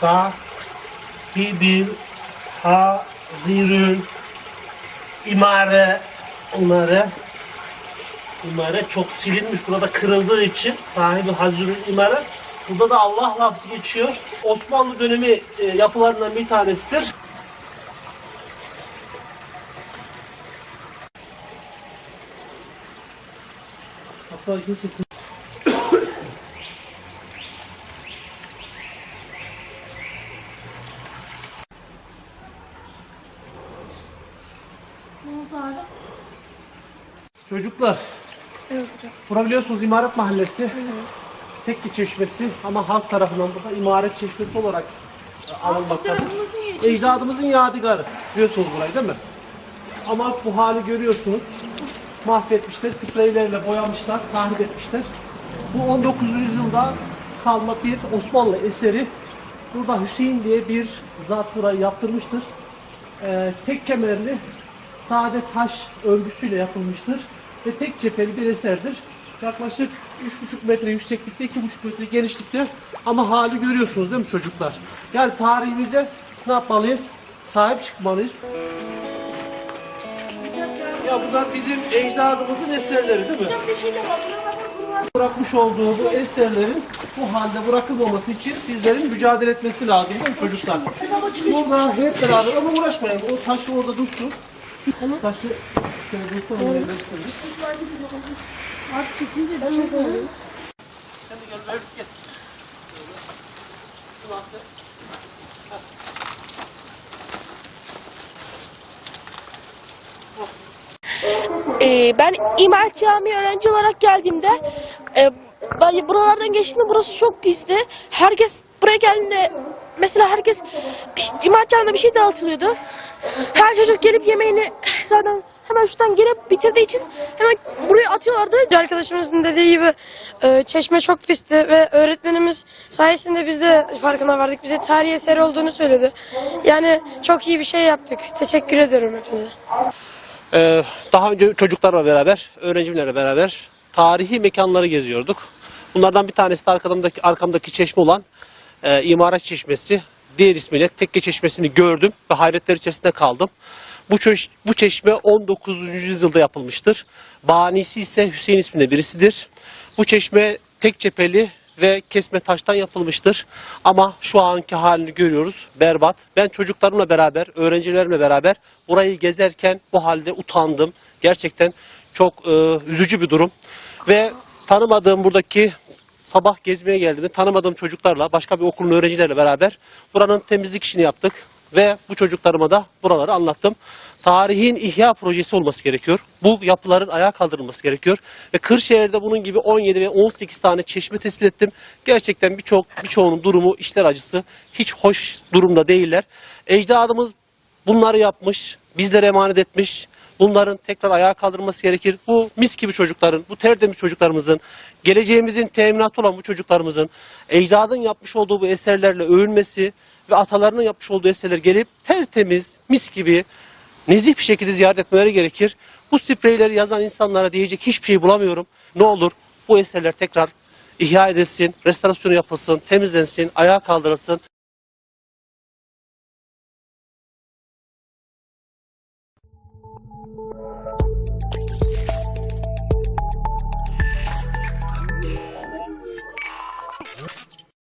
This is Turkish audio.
sahibil hazirül imare imare imare çok silinmiş burada kırıldığı için sahibi hazirül imare burada da Allah lafzı geçiyor. Osmanlı dönemi e, yapılarından bir tanesidir. Hatta kimse Çocuklar, Evet hocam. bura biliyorsunuz İmaret Mahallesi. Evet. Tek bir çeşmesi ama halk tarafından burada imaret çeşmesi olarak e, yeri. Ecdadımızın yadigarı. Biliyorsunuz burayı değil mi? Ama bu hali görüyorsunuz. Mahvetmişler, spreylerle boyamışlar, tahrip etmişler. Bu 19. yüzyılda kalma bir Osmanlı eseri. Burada Hüseyin diye bir zat burayı yaptırmıştır. Ee, tek kemerli sade taş örgüsüyle yapılmıştır ve tek cepheli bir eserdir. Yaklaşık 3,5 metre yükseklikte, 2,5 metre genişlikte ama hali görüyorsunuz değil mi çocuklar? Yani tarihimize ne yapmalıyız? Sahip çıkmalıyız. Ya bu da bizim ecdadımızın eserleri değil mi? Hocam bir şey de var. Buna bakın bunlar. Bırakmış olduğu bu eserlerin bu halde bırakılmaması için bizlerin mücadele etmesi lazım değil mi çocuklar? Burada hep beraber ama uğraşmayın. O taşı orada dursun. Taşı şöyle çekince bir şey oluyor. Sen de gel böyle gel. Bu nasıl? Ee, ben İmar Camii öğrenci olarak geldiğimde e, buralardan geçtiğimde burası çok pisti. Herkes buraya geldiğinde mesela herkes İmar bir şey dağıtılıyordu. Her çocuk gelip yemeğini zaten hemen şuradan gelip bitirdiği için hemen buraya atıyorlardı. Arkadaşımızın dediği gibi e, çeşme çok pisti ve öğretmenimiz sayesinde biz de farkına vardık. Bize tarih eseri olduğunu söyledi. Yani çok iyi bir şey yaptık. Teşekkür ediyorum hepinize. Ee, daha önce çocuklarla beraber, öğrencilerle beraber tarihi mekanları geziyorduk. Bunlardan bir tanesi de arkamdaki, arkamdaki çeşme olan e, İmaret Çeşmesi. Diğer ismiyle Tekke Çeşmesi'ni gördüm ve hayretler içerisinde kaldım. Bu, çeş- bu çeşme 19. yüzyılda yapılmıştır. Banisi ise Hüseyin isminde birisidir. Bu çeşme tek cepheli ve kesme taştan yapılmıştır. Ama şu anki halini görüyoruz. Berbat. Ben çocuklarımla beraber, öğrencilerimle beraber burayı gezerken bu halde utandım. Gerçekten çok e, üzücü bir durum. Ve tanımadığım buradaki sabah gezmeye geldiğimde tanımadığım çocuklarla, başka bir okulun öğrencilerle beraber buranın temizlik işini yaptık. Ve bu çocuklarıma da buraları anlattım. Tarihin ihya projesi olması gerekiyor. Bu yapıların ayağa kaldırılması gerekiyor. Ve Kırşehir'de bunun gibi 17 ve 18 tane çeşme tespit ettim. Gerçekten birçok birçoğunun durumu işler acısı. Hiç hoş durumda değiller. Ecdadımız bunları yapmış, bizlere emanet etmiş. Bunların tekrar ayağa kaldırılması gerekir. Bu mis gibi çocukların, bu tertemiz çocuklarımızın, geleceğimizin teminatı olan bu çocuklarımızın ecdadın yapmış olduğu bu eserlerle övülmesi ve atalarının yapmış olduğu eserler gelip tertemiz, mis gibi, nezih bir şekilde ziyaret etmeleri gerekir. Bu spreyleri yazan insanlara diyecek hiçbir şey bulamıyorum. Ne olur bu eserler tekrar ihya edilsin, restorasyonu yapılsın, temizlensin, ayağa kaldırılsın.